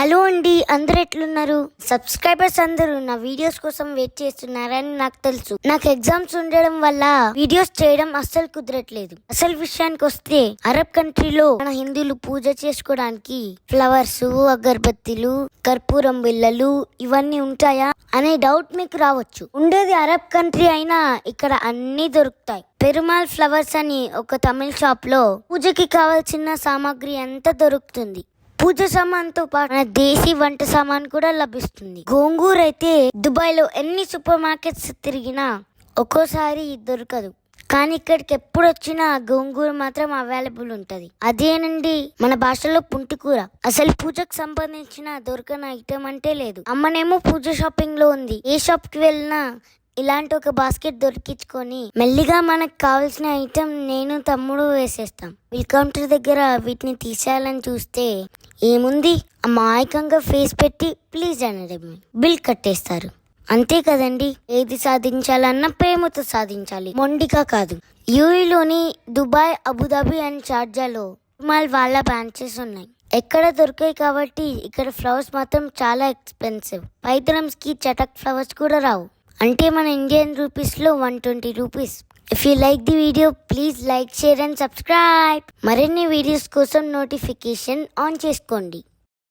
Hello అండి అందరు ఎట్లున్నారు? సబ్స్క్రైబర్స్ అందరూ నా వీడియోస్ కోసం వెయిట్ చేస్తున్నారని నాకు తెలుసు. నాకు ఎగ్జామ్స్ ఉండడం వల్ల వీడియోస్ చేయడం అస్సలు కుదరట్లేదు. అసలు విషయానికి వస్తే అరబ్ కంట్రీలో మన హిందువులు పూజ చేసుకోవడానికి ఫ్లవర్స్ అగర్బత్తీలు కర్పూరం బిళ్ళలు ఇవన్నీ ఉంటాయా? అనే డౌట్ మీకు రావచ్చు. ఉండేది అరబ్ కంట్రీ అయినా ఇక్కడ అన్నీ దొరుకుతాయి. పెరుమాల్ ఫ్లవర్స్ అని ఒక తమిళ షాప్లో పూజకి కావాల్సిన సామాగ్రి అంతా దొరుకుతుంది. పూజ సామాన్తో పాటు మన దేశీ వంట సామాన్ కూడా లభిస్తుంది. గోంగూర అయితే దుబాయ్లో ఎన్ని సూపర్ మార్కెట్స్ తిరిగినా ఒక్కోసారి దొరకదు. కానీ ఇక్కడికి ఎప్పుడు వచ్చినా గోంగూర మాత్రం అవైలబుల్ ఉంటుంది. అదేనండి మన భాషలో పుంటికూర. అసలు పూజకు సంబంధించిన దొరకని ఐటెం అంటే లేదు. అమ్మనేమో పూజ షాపింగ్లో ఉంది. ఏ షాప్కి వెళ్ళినా ఇలాంటి ఒక బాస్కెట్ దొరికించుకొని మెల్లిగా మనకు కావాల్సిన ఐటెం నేను తమ్ముడు వేసేస్తాం. బిల్ కౌంటర్ దగ్గర వీటిని తీసేయాలని చూస్తే ఏముంది? అమాయకంగా ఫేస్ పెట్టి ప్లీజ్ అనడమే బిల్ కట్టేస్తారు. అంతే కదండి? ఏది సాధించాలన్నా ప్రేమతో సాధించాలి. మొండిగా కాదు. యూఈలోని దుబాయ్ అబుదాబి అండ్ షార్జాలో మాల్ వాళ్ళ బ్రాంచెస్ ఉన్నాయి. ఎక్కడ దొరికాయి కాబట్టి ఇక్కడ ఫ్లవర్స్ మాత్రం చాలా ఎక్స్పెన్సివ్. పైతరమ్స్కి చటక్ ఫ్లవర్స్ కూడా రావు. అంటే మన ఇండియన్ రూపీస్లో one twenty rupees if you like the video please like share and subscribe మరిన్ని వీడియోస్ కోసం నోటిఫికేషన్ ఆన్ చేసుకోండి.